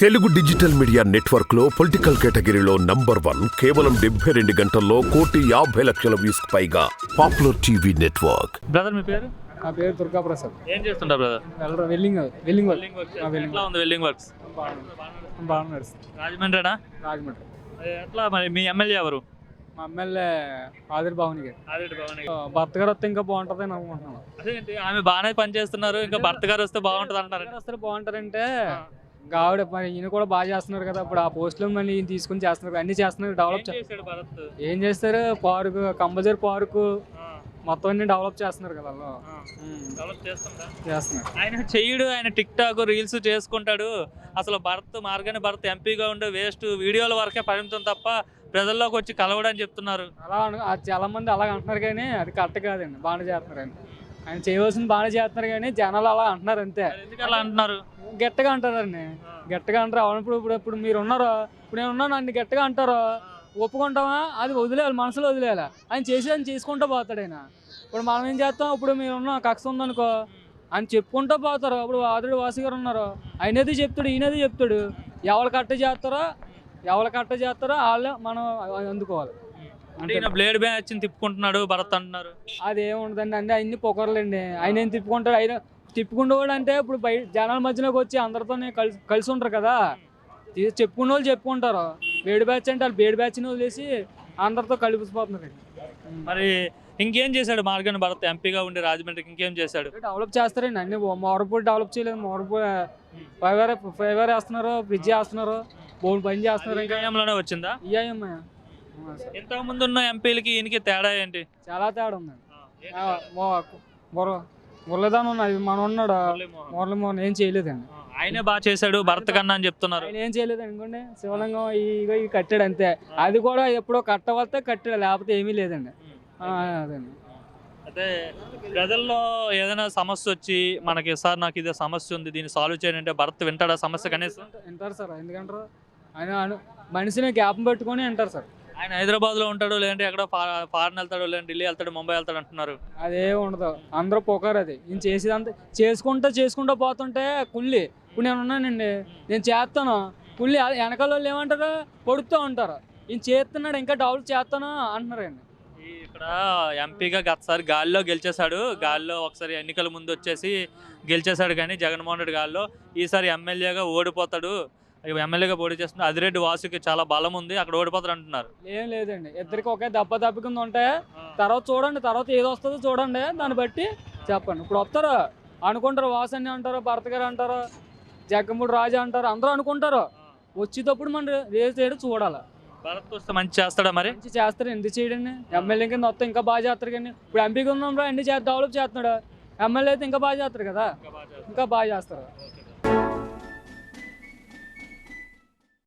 Telugu digital media నెట్వర్క్లో political కేటగిరీలో number one కేవలం డెబ్బై రెండు గంటల్లో కోటి యాభై లక్షల వ్యూస్ పైగా పాపులర్ టీవీ నెట్వర్క్. బ్రదర్ మీ పేరు? నా పేరు దుర్గా ప్రసాద్ ఏం చేస్తుంటారు బ్రదర్? వెళ్ళరా వెల్లింగ్ వెల్లింగ్ వర్క్. ఆ, ఎట్లా ఉంది వెల్డింగ్ వర్క్స్? బాగా నడుస్తుంది. రాజమండ్రినా రాజమండ్రి. అది ఎట్లా మరి మీ ఎమ్మెల్యే ఎవరు? మా ఎమ్మెల్యే ఆదిరి భవన్ గారు. ఆ, భర్త గారు వస్తే ఇంకా బాగుంటుంది అని అనుకుంటున్నాను అదేంటి ఆమె బాగానే పని చేస్తున్నారు ఇంకా భర్త గారు వస్తే బాగుంటుంది అంటారు వస్తే బాగుంటారంటే ఇంకా ఆవిడ ఈయన కూడా బాగా చేస్తున్నారు కదా. ఇప్పుడు ఆ పోస్టులో మళ్ళీ ఈయన తీసుకుని చేస్తున్నారు అన్ని చేస్తున్నారు డెవలప్ భరత్? ఏం చేస్తారు? పార్కు కంపల్సరీ పార్కు మొత్తం అన్ని డెవలప్ చేస్తున్నారు కదా చేస్తున్నారు. ఆయన చెయ్యడు ఆయన టిక్ టాక్ రీల్స్ చేసుకుంటాడు. అసలు భరత్ మార్గాన్ని భరత్ ఎంపీగా ఉండే వేస్ట్ వీడియోల వరకే పరిమితం తప్ప ప్రజల్లోకి వచ్చి కలవడని చెప్తున్నారు. అలా చాలా మంది అలాగ అంటున్నారు కానీ అది కరెక్ట్ కాదండి. బాగానే చేస్తున్నారు ఆయన చేయవలసింది బాగానే చేస్తున్నారు కానీ జనాలు అలా అంటున్నారు అంతే. ఎందుకు అలా అంటున్నారు? గట్టిగా అంటారండి. గట్టిగా అంటారు. అవును ఇప్పుడు ఇప్పుడు మీరు ఉన్నారు ఇప్పుడు నేను ఉన్నాను అన్ని గట్టిగా అంటారు ఒప్పుకుంటామా? అది వదిలేయాలి మనసులో వదిలేయాలి. ఆయన చేసి ఆయన చేసుకుంటూ పోతాడు ఆయన. ఇప్పుడు మనం ఏం చేస్తాం? ఇప్పుడు మీరు ఉన్న కక్ష ఉందనుకో ఆయన చెప్పుకుంటూ పోతారు. ఇప్పుడు ఆదుడు వాసి గారు ఉన్నారు. ఆయనది చెప్తాడు ఈయనది చెప్తాడు. ఎవరు కట్ట చేస్తారో ఎవరు కట్ట చేస్తారో వాళ్ళే మనం అందుకోవాలి. అంటే ఈయన బ్లేడ్ బ్యాచ్ తిప్పుకుంటున్నాడు భరత్ అంటున్నారు. అది ఏముండదండి అంటే అన్ని పొగర్లండి. ఆయన ఏం తిప్పుకుంటాడు? ఆయన తిప్పుకుంటూ అంటే ఇప్పుడు బయట జనాల మధ్యలోకి వచ్చి అందరితో కలిసి కలిసి ఉంటారు కదా. చెప్పుకున్న వాళ్ళు చెప్పుకుంటారు. వేడి బ్యాచ్ అంటే వాళ్ళు వేడి బ్యాచ్ని వదిలేసి అందరితో కలిపిపోతున్నారు మరి ఇంకేం చేశాడు మార్గాన్ని భరత్? ఎంపీగా ఉండి రాజమండ్రికి ఇంకేం చేశాడు? డెవలప్ చేస్తారండి అన్ని. మోరపూడి డెవలప్ చేయలేదు. మోరపూడి ఫైవర్ ఫైవర్ వేస్తున్నారు ఫ్రిడ్జ్ వేస్తున్నారు బోన్ పని చేస్తున్నారు. ఇంకా లోనే వచ్చిందా? ఈఐఎంఐ ఇంతకు ముందు ఉన్న ఎంపీలకి ఈయనకి తేడా ఏంటి? చాలా తేడా ఉందండి. ఆ, మొ- ముర- మురళీధరన్ ఉన్నది మనం ఉన్నాడు మురళీమోహన్ ఏం చేయలేదండి. ఆయనే బాగా చేశాడు భరత్ కన్నా అని చెప్తున్నారు. ఆయన ఏం చేయలేదు అనుకోండి శివలింగం ఇగో ఇవి కట్టాడు అంతే. అది కూడా ఎప్పుడో కట్టవస్తే కట్టాడు లేకపోతే ఏమీ లేదండి. అదండి. అయితే ప్రజల్లో ఏదైనా సమస్య వచ్చి మనకి సార్ నాకు ఇదే సమస్య ఉంది దీన్ని సాల్వ్ చేయండి అంటే భరత్ వింటాడా సమస్య కనీసం? వింటారు సార్ ఎందుకంటారు? ఆయన మనిషిని గ్యాప్ పెట్టుకొని వింటారు సార్. ఆయన హైదరాబాద్లో ఉంటాడు లేదంటే ఎక్కడ ఫారెన్ వెళ్తాడు లేదంటే ఢిల్లీ వెళ్తాడు ముంబై వెళ్తాడు అంటున్నారు. అదే ఉండదు. అందరూ పొగారు అది. నేను చేసేదంతా చేసుకుంటూ చేసుకుంటూ పోతుంటే కుళ్ళి. ఇప్పుడు నేను ఉన్నానండి. నేను చేస్తాను. కుళ్ళి వెనకాల వాళ్ళు ఏమంటారు? పొడుతూ ఉంటారు. ఈయన చేస్తున్నాడు ఇంకా డెవలప్ చేస్తాను అంటున్నారండి ఈ ఇక్కడ ఎంపీగా గతసారి గాల్లో గెలిచేశాడు. గాల్లో ఒకసారి ఎన్నికల ముందు వచ్చేసి గెలిచేశాడు కానీ జగన్మోహన్ రెడ్డి గాల్లో ఈసారి ఎమ్మెల్యేగా ఓడిపోతాడు. ఎమ్మెల్యేగా పోటీ చేస్తున్న అదిరెడ్డి వాసుకి చాలా బలం ఉంది అక్కడ ఓడిపోతాడు అంటున్నారు. ఏం లేదండి. ఇద్దరికి ఒకే దెబ్బ దెబ్బ కింద ఉంటాయి తర్వాత చూడండి తర్వాత ఏది వస్తుందో చూడండి దాన్ని బట్టి చెప్పండి. ఇప్పుడు వస్తారు అనుకుంటారు వాసని అంటారు భరత్ గారు అంటారు జగ్గమూడి రాజా అంటారు అందరూ అనుకుంటారు. వచ్చేటప్పుడు మనం రేస్ చేయడం చూడాలి. భరత్ వస్తే మంచి చేస్తాడా మరి? మంచి చేస్తారు ఎందుకు చేయడండి? ఎమ్మెల్యే కింద వస్తే ఇంకా బాగా చేస్తారు కానీ ఇప్పుడు ఎంపీకి ఉన్నాం రా అన్ని డెవలప్ చేస్తున్నాడు. ఎమ్మెల్యే అయితే ఇంకా బాగా చేస్తారు కదా? ఇంకా బాగా చేస్తారు.